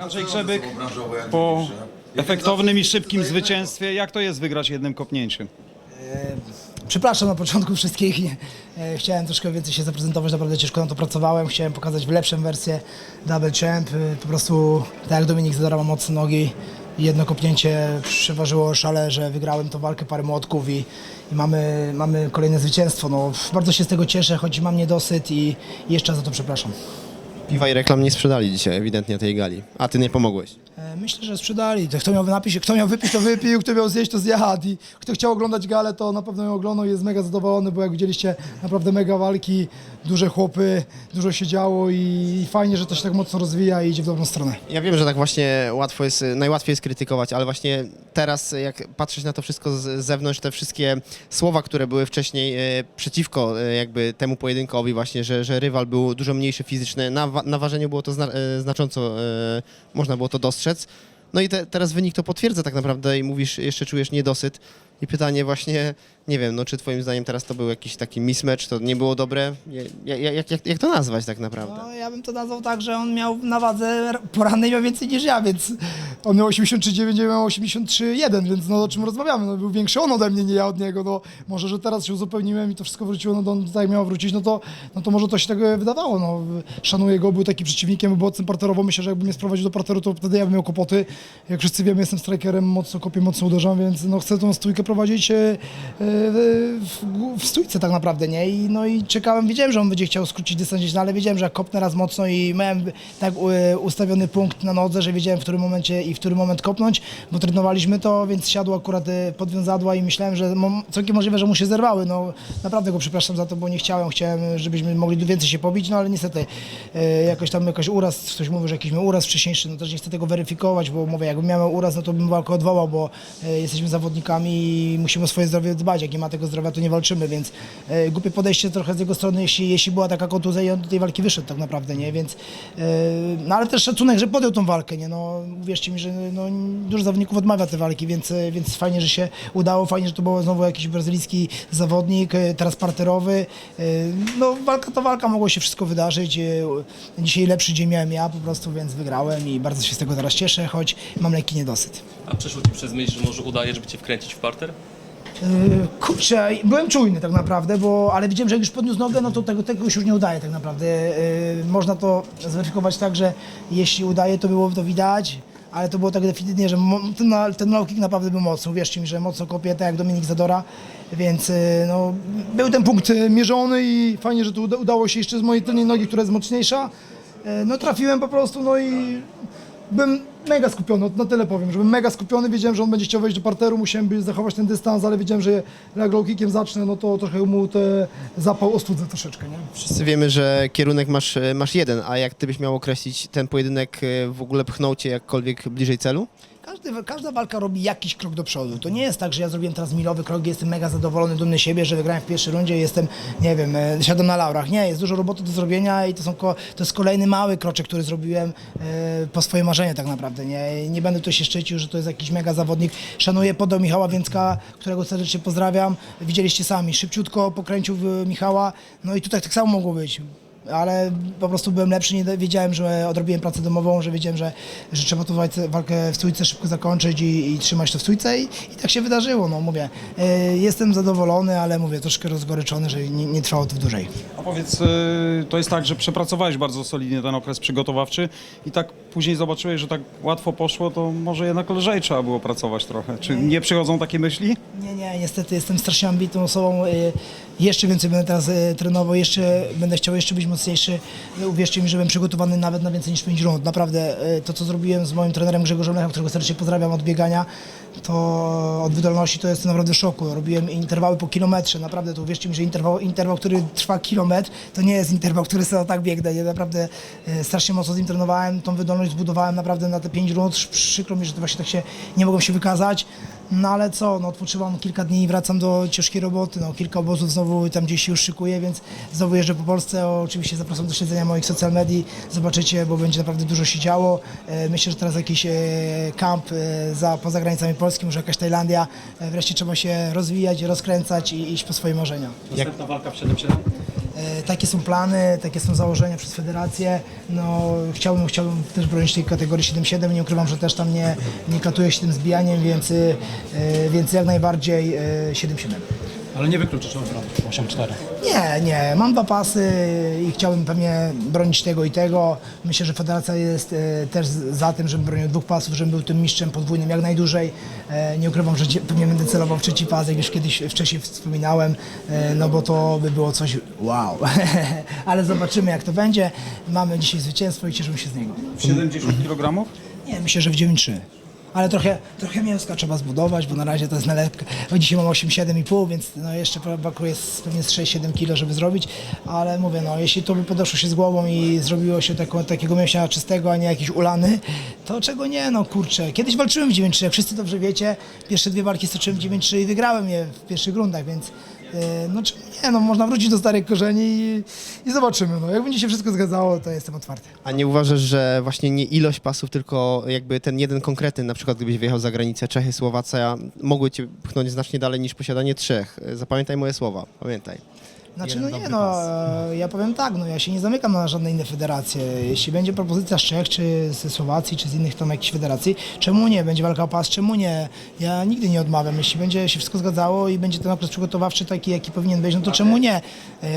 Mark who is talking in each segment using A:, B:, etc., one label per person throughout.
A: Andrzej Grzebyk po efektownym i szybkim zwycięstwie, jak to jest wygrać jednym kopnięciem?
B: Przepraszam na początku wszystkich. Nie, e, chciałem troszkę więcej się zaprezentować, naprawdę ciężko na to pracowałem. Chciałem pokazać w lepszą wersję Double Champ. E, Po prostu, tak jak Dominik Zadara ma mocne nogi, jedno kopnięcie przeważyło szale, że wygrałem tą walkę parę młotków i, i mamy, mamy kolejne zwycięstwo. No, bardzo się z tego cieszę, choć mam niedosyt i, i jeszcze raz za to przepraszam.
C: Piwa i reklam nie sprzedali dzisiaj ewidentnie tej gali, a ty nie pomogłeś.
B: E, Myślę, że sprzedali. To kto miał napić, kto miał wypić, to wypił, kto miał zjeść, to zjadł. I kto chciał oglądać galę, to na pewno ją oglądał i jest mega zadowolony, bo jak widzieliście, naprawdę mega walki, duże chłopy, dużo się działo i, i fajnie, że to się tak mocno rozwija i idzie w dobrą stronę.
C: Ja wiem, że tak właśnie łatwo jest, najłatwiej jest krytykować, ale właśnie teraz jak patrzeć na to wszystko z z zewnątrz, te wszystkie słowa, które były wcześniej e, przeciwko e, jakby temu pojedynkowi właśnie, że, że rywal był dużo mniejszy fizycznie, na, wa- na ważeniu było to zna, e, znacząco, e, można było to dostrzec. No i te, teraz wynik to potwierdza tak naprawdę i mówisz, jeszcze czujesz niedosyt. I pytanie właśnie, nie wiem, no czy twoim zdaniem teraz to był jakiś taki mismatch, to nie było dobre? Jak, jak, jak, jak to nazwać tak naprawdę?
B: No, ja bym to nazwał tak, że on miał na wadze porannej miał więcej niż ja, więc on miał 83,9, ja miał 83,1, więc no o czym rozmawiamy, no był większy on ode mnie, nie ja od niego, no może, że teraz się uzupełniłem i to wszystko wróciło, no do, tak jak miało wrócić, no to, no to może to się tego wydawało, no. Szanuję go, był taki przeciwnikiem, był mocnym parterowo, myślę, że jakby mnie sprowadził do parteru, to wtedy ja bym miał kłopoty, jak wszyscy wiemy, jestem strikerem, mocno kopię, mocno uderzam, więc no chcę tą stójkę prowadzić e, w, w stójce tak naprawdę, nie, i no i czekałem, wiedziałem, że on będzie chciał skrócić dystans no, ale wiedziałem, że jak kopnę raz mocno i miałem tak e, ustawiony punkt na nodze, że wiedziałem w którym momencie i w którym moment kopnąć, bo trenowaliśmy to, więc siadło akurat e, podwiązadła i myślałem, że całkiem możliwe, że mu się zerwały, no naprawdę go przepraszam za to, bo nie chciałem, chciałem, żebyśmy mogli więcej się pobić, no ale niestety jakoś tam jakoś uraz, ktoś mówił, że jakiś miał uraz wcześniejszy, no też nie chcę tego weryfikować, bo mówię, jakbym miał uraz, no to bym walkę odwołał, bo jesteśmy zawodnikami i musimy o swoje zdrowie dbać, jak nie ma tego zdrowia, to nie walczymy, więc e, głupie podejście trochę z jego strony, jeśli, jeśli była taka kontuzja i on do tej walki wyszedł tak naprawdę, nie, więc e, no ale też szacunek, że podjął tą walkę, nie, no uwierzcie mi, że no, dużo zawodników odmawia te walki, więc, e, więc fajnie, że się udało, fajnie, że to był znowu jakiś brazylijski zawodnik, teraz parterowy, no walka to walka, mogło się wszystko wydarzyć, dzisiaj lepszy dzień miałem ja po prostu, więc wygrałem i bardzo się z tego teraz cieszę, choć mam lekki niedosyt.
D: A przeszło ci przez myśl, że może udaje, żeby cię wkręcić w parter?
B: Yy, Kurczę, byłem czujny tak naprawdę, bo, ale widziałem, że jak już podniósł nogę, no to tego, tego już nie udaje tak naprawdę. Yy, można to zweryfikować tak, że jeśli udaje, to było to widać, ale to było tak definitywnie, że ten, ten low kick naprawdę był mocny. Uwierzcie mi, że mocno kopie, tak jak Dominik Zadora, więc yy, no, był ten punkt mierzony i fajnie, że tu uda- udało się jeszcze z mojej tylnej nogi, która jest mocniejsza. No trafiłem po prostu, no i byłem mega skupiony, na tyle powiem, że mega skupiony, wiedziałem, że on będzie chciał wejść do parteru, musiałem by zachować ten dystans, ale wiedziałem, że jak low kickiem zacznę, no to trochę mu te zapał ostudzę troszeczkę, nie?
C: Wszyscy wiemy, że kierunek masz, masz jeden, a jak ty byś miał określić ten pojedynek, e, w ogóle pchnął cię jakkolwiek bliżej celu?
B: Każdy, każda walka robi jakiś krok do przodu. To nie jest tak, że ja zrobiłem teraz milowy krok i jestem mega zadowolony, dumny siebie, że wygrałem w pierwszej rundzie i jestem, nie wiem, e, siadam na laurach. Nie, jest dużo roboty do zrobienia i to, są, to jest kolejny mały kroczek, który zrobiłem e, po swoje marzenie tak naprawdę. Nie, nie będę tu się szczycił, że to jest jakiś mega zawodnik. Szanuję podał Michała Więcka, którego serdecznie pozdrawiam. Widzieliście sami, szybciutko pokręcił Michała, no i tutaj tak samo mogło być ale po prostu byłem lepszy, nie wiedziałem, że odrobiłem pracę domową, że wiedziałem, że, że trzeba tą walkę, w stójce szybko zakończyć i, i trzymać to w stójce i, i tak się wydarzyło, no mówię. E, jestem zadowolony, ale mówię, troszkę rozgoryczony, że nie, nie trwało to dłużej.
A: A powiedz, y, to jest tak, że przepracowałeś bardzo solidnie ten okres przygotowawczy i tak później zobaczyłeś, że tak łatwo poszło, to może jednak lżej trzeba było pracować trochę. Czy nie przychodzą takie myśli?
B: Nie, nie, niestety jestem strasznie ambitną osobą. y, Jeszcze więcej będę teraz y, trenował, jeszcze będę chciał jeszcze być mocniejszy. Y, Uwierzcie mi, że byłem przygotowany nawet na więcej niż 5 rund. Naprawdę y, to, co zrobiłem z moim trenerem Grzegorzem Lechem, którego serdecznie pozdrawiam od biegania, to od wydolności to jestem naprawdę szoku. Robiłem interwały po kilometrze, naprawdę to uwierzcie mi, że interwał, interwał który trwa kilometr, to nie jest interwał, który sobie tak biegnę. Nie, naprawdę y, strasznie mocno z nim trenowałem, tą wydolność zbudowałem naprawdę na te 5 rund. Przykro mi, że to właśnie tak się nie mogłem się wykazać. No ale co, no odpoczywam kilka dni i wracam do ciężkiej roboty, no kilka obozów znowu tam gdzieś się już szykuję, więc znowu jeżdżę po Polsce, oczywiście zapraszam do śledzenia moich social medii, zobaczycie, bo będzie naprawdę dużo się działo. E, Myślę, że teraz jakiś e, kamp e, za, poza granicami Polski, może jakaś Tajlandia, wreszcie trzeba się rozwijać, rozkręcać i iść po swoje marzenia.
D: Następna walka w 7-7?
B: E, takie są plany, takie są założenia przez federację. No, chciałbym, chciałbym też bronić tej kategorii 7-7. Nie ukrywam, że też tam nie, nie katuję się tym zbijaniem, więc, e, więc jak najbardziej e, 7-7.
E: Ale nie wykluczysz obrony 8-4.
B: Nie, nie, mam dwa pasy i chciałbym pewnie bronić tego i tego. Myślę, że federacja jest e, też za tym, żebym bronił dwóch pasów, żebym był tym mistrzem podwójnym jak najdłużej. E, nie ukrywam, że pewnie będę celował w trzeci pas, jak już kiedyś wcześniej wspominałem, e, no bo to by było coś wow. Ale zobaczymy jak to będzie. Mamy dzisiaj zwycięstwo i cieszymy się z niego.
A: W 70 kg?
B: Nie, myślę, że w 9-3. Ale trochę, trochę mięska trzeba zbudować, bo na razie to jest nalepka. No dzisiaj mam 8-7,5, więc no jeszcze brakuje z- pewnie z 6-7 kg, żeby zrobić. Ale mówię, no jeśli to by podeszło się z głową i zrobiło się taką, takiego mięśnia czystego, a nie jakiś ulany, to czego nie, no kurczę. Kiedyś walczyłem w 9-3, jak wszyscy dobrze wiecie. Pierwsze dwie walki stoczyłem w 9-3 i wygrałem je w pierwszych rundach, więc no czemu nie, no można wrócić do starych korzeni i, i zobaczymy. No, jak będzie się wszystko zgadzało, to jestem otwarty.
C: A nie uważasz, że właśnie nie ilość pasów, tylko jakby ten jeden konkretny, na przykład gdybyś wyjechał za granicę Czechy, Słowacja, mogły cię pchnąć znacznie dalej niż posiadanie trzech. Zapamiętaj moje słowa, pamiętaj.
B: Znaczy, no nie, no, e, ja powiem tak, no ja się nie zamykam na żadne inne federacje. Jeśli będzie propozycja z Czech, czy ze Słowacji, czy z innych tam jakichś federacji, czemu nie? Będzie walka o pas, czemu nie? Ja nigdy nie odmawiam. Jeśli będzie się wszystko zgadzało i będzie ten okres przygotowawczy taki, jaki powinien być, no to czemu nie? E,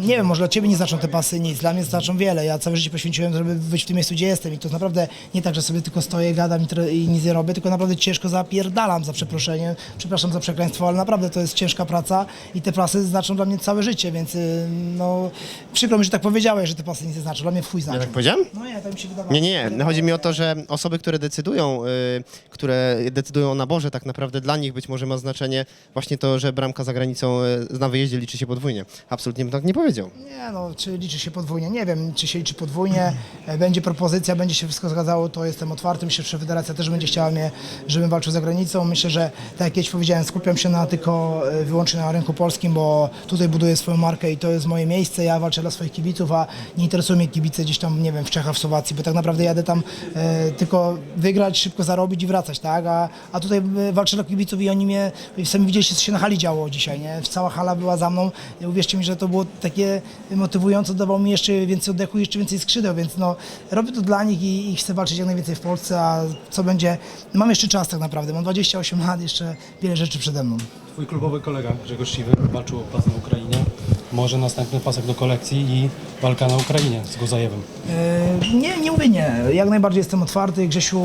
B: Nie wiem, może dla Ciebie nie znaczą te pasy nic, dla mnie znaczą wiele. Ja całe życie poświęciłem, żeby być w tym miejscu, gdzie jestem i to naprawdę nie tak, że sobie tylko stoję, gadam i, i nic nie robię, tylko naprawdę ciężko zapierdalam za przeproszeniem, przepraszam za przekleństwo, ale naprawdę to jest ciężka praca i te pasy znaczą dla mnie całe życie, więc y, no przykro mi, że tak powiedziałeś, że te pasy nic nie znaczą, dla mnie w chuj znaczą.
C: Ja tak powiedziałem?
B: No nie, mi się wydawało.
C: Nie, nie. No, Chodzi mi o to, że osoby, które decydują, y, które decydują o naborze, tak naprawdę dla nich być może ma znaczenie właśnie to, że bramka za granicą y, na wyjeździe liczy się podwójnie. Absolutnie bym tak nie powiedział.
B: Nie no, czy liczy się podwójnie? Nie wiem, czy się liczy podwójnie. E, Będzie propozycja, będzie się wszystko zgadzało, to jestem otwarty. Myślę, że federacja też będzie chciała mnie, żebym walczył za granicą. Myślę, że tak jak kiedyś powiedziałem, skupiam się na tylko e, wyłącznie na rynku polskim, bo tutaj buduję swoją markę i to jest moje miejsce. Ja walczę dla swoich kibiców, a nie interesują mnie kibice gdzieś tam, nie wiem, w Czechach, w Słowacji, bo tak naprawdę jadę tam e, tylko wygrać, szybko zarobić i wracać, tak? A, a tutaj e, walczę dla kibiców i oni mnie, sami widzieliście, co się na hali działo dzisiaj, nie? Cała hala była za mną. I Uwierzcie mi, że to było takie motywujące, dawało mi jeszcze więcej oddechu, jeszcze więcej skrzydeł, więc no, robię to dla nich i, i chcę walczyć jak najwięcej w Polsce, a co będzie, mam jeszcze czas tak naprawdę, mam 28 lat, jeszcze wiele rzeczy przede mną.
E: Twój klubowy kolega Grzegorz Siwy walczył o pas na Ukrainie. Może następny pasek do kolekcji i walka na Ukrainie z Gozajewem.
B: E, Nie, nie mówię nie. Jak najbardziej jestem otwarty. Grzesiu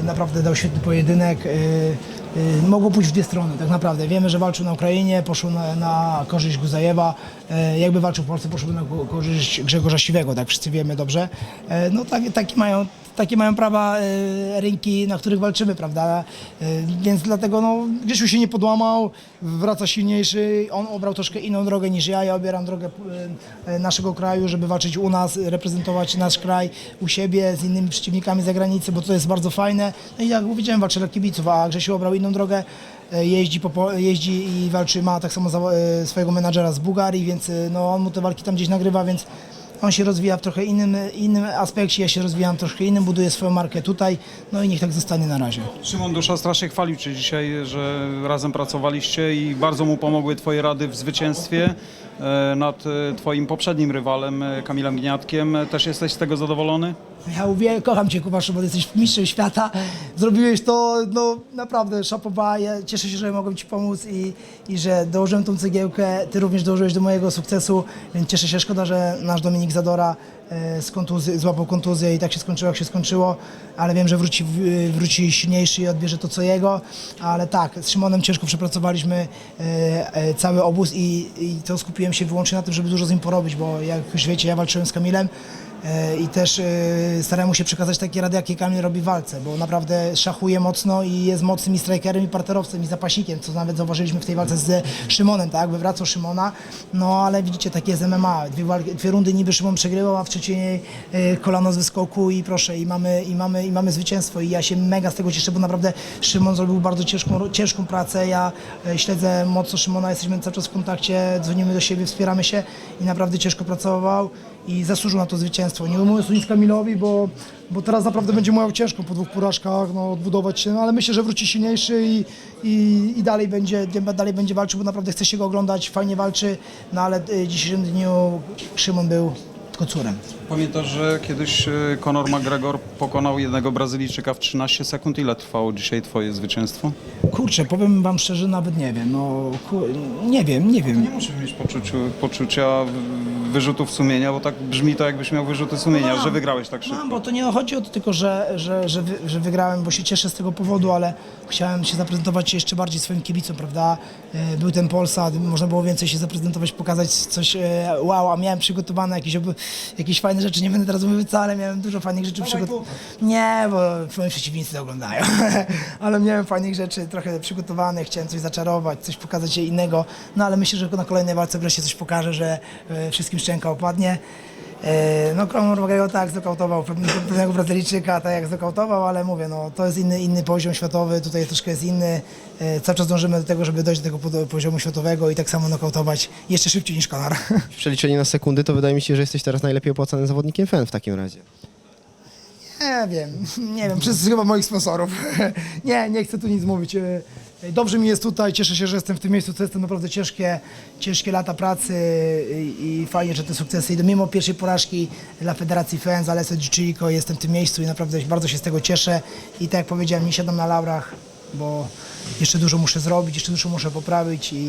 B: e, naprawdę dał świetny pojedynek. E, Mogło pójść w dwie strony, tak naprawdę. Wiemy, że walczył na Ukrainie, poszło na, na korzyść Guzajewa. E, Jakby walczył w Polsce, poszłoby na ko- korzyść Grzegorza Siwego, tak wszyscy wiemy dobrze. E, No tak, takie mają takie mają prawa rynki, na których walczymy, prawda? Więc dlatego no, Grzesiu się nie podłamał, wraca silniejszy. On obrał troszkę inną drogę niż ja. Ja obieram drogę naszego kraju, żeby walczyć u nas, reprezentować nasz kraj u siebie z innymi przeciwnikami z zagranicy, bo to jest bardzo fajne. No i jak powiedziałem, walczę dla kibiców, a Grzesiu obrał inną drogę. E, Jeździ, po, jeździ i walczy, ma tak samo za, e, swojego menadżera z Bułgarii, więc e, no, on mu te walki tam gdzieś nagrywa, więc on się rozwija w trochę innym, innym aspekcie, ja się rozwijam troszkę innym, buduję swoją markę tutaj, no i niech tak zostanie na razie.
A: Szymon Dusza strasznie chwalił Cię dzisiaj, że razem pracowaliście i bardzo mu pomogły Twoje rady w zwycięstwie nad Twoim poprzednim rywalem, Kamilem Gniatkiem. Też jesteś z tego zadowolony?
B: Ja mówię, kocham Cię Kubaszu, bo jesteś mistrzem świata, zrobiłeś to, no naprawdę szapoba, ja cieszę się, że mogłem Ci pomóc i, i że dołożyłem tą cegiełkę, Ty również dołożyłeś do mojego sukcesu, więc cieszę się, szkoda, że nasz Dominik Zadora e, z kontuzji, złapał kontuzję i tak się skończyło, jak się skończyło, ale wiem, że wróci, wróci silniejszy i odbierze to, co jego, ale tak, z Szymonem ciężko przepracowaliśmy e, e, cały obóz i, i to skupiłem się wyłącznie na tym, żeby dużo z nim porobić, bo jak już wiecie, ja walczyłem z Kamilem, i też e, starałem mu się przekazać takie rady, jakie Kamil robi w walce, bo naprawdę szachuje mocno i jest mocnym i strikerem, i parterowcem, i zapaśnikiem, co nawet zauważyliśmy w tej walce z Szymonem, tak, wywracał Szymona, no ale widzicie, takie jest MMA, dwie, walki, dwie rundy niby Szymon przegrywał, a w trzeciej e, kolano z wyskoku i proszę, i mamy, i, mamy, i mamy zwycięstwo. I ja się mega z tego cieszę, bo naprawdę Szymon zrobił bardzo ciężką, ciężką pracę, ja e, śledzę mocno Szymona, jesteśmy cały czas w kontakcie, dzwonimy do siebie, wspieramy się i naprawdę ciężko pracował i zasłużył na to zwycięstwo. Nie ujmując nic Kamilowi, bo, bo teraz naprawdę będzie miał ciężko po dwóch porażkach no, odbudować się, no, ale myślę, że wróci silniejszy i, i, i dalej, będzie, dalej będzie walczył, bo naprawdę chce się go oglądać, fajnie walczy, no ale y, w dzisiejszym dniu Szymon był kocurem.
A: Pamiętasz, że kiedyś e, Conor McGregor pokonał jednego Brazylijczyka w 13 sekund. Ile trwało dzisiaj twoje zwycięstwo?
B: Kurczę, powiem wam szczerze, nawet nie wiem, no nie wiem, nie wiem.
A: Nie musisz mieć poczuciu, poczucia wyrzutów sumienia, bo tak brzmi to jakbyś miał wyrzuty sumienia,
B: No.
A: że wygrałeś tak szybko.
B: No, bo to nie chodzi o to tylko, że, że, że, wy, że wygrałem, bo się cieszę z tego powodu, ale chciałem się zaprezentować jeszcze bardziej swoim kibicom, prawda? E, Był ten Polsat, można było więcej się zaprezentować, pokazać coś e, wow, a miałem przygotowane jakieś, jakieś fajne rzeczy, nie będę teraz mówił wcale, miałem dużo fajnych rzeczy przygotowanych. Nie, bo moi przeciwnicy to oglądają, ale miałem fajnych rzeczy trochę przygotowanych, chciałem coś zaczarować, coś pokazać się innego, no ale myślę, że na kolejnej walce wreszcie coś pokażę, że e, wszystkim szczęka opadnie. E, No Conor McGregor tak znokautował pewnego Brazylijczyka, tak jak znokautował, ale mówię, no to jest inny, inny poziom światowy, tutaj troszkę jest inny. E, Cały czas dążymy do tego, żeby dojść do tego poziomu światowego i tak samo nokautować jeszcze szybciej niż Conor.
C: W przeliczeniu na sekundy to wydaje mi się, że jesteś teraz najlepiej opłacanym zawodnikiem FEN w takim razie.
B: Nie wiem, nie wiem, przez chyba moich sponsorów. Nie, nie chcę tu nic mówić. Dobrze mi jest tutaj, cieszę się, że jestem w tym miejscu, to jestem naprawdę ciężkie, ciężkie lata pracy i, fajnie, że te sukcesy idą. Mimo pierwszej porażki dla Federacji FEN z Alessio Dziczyliko jestem w tym miejscu i naprawdę bardzo się z tego cieszę. I tak jak powiedziałem, nie siadam na laurach, bo jeszcze dużo muszę zrobić, jeszcze dużo muszę poprawić i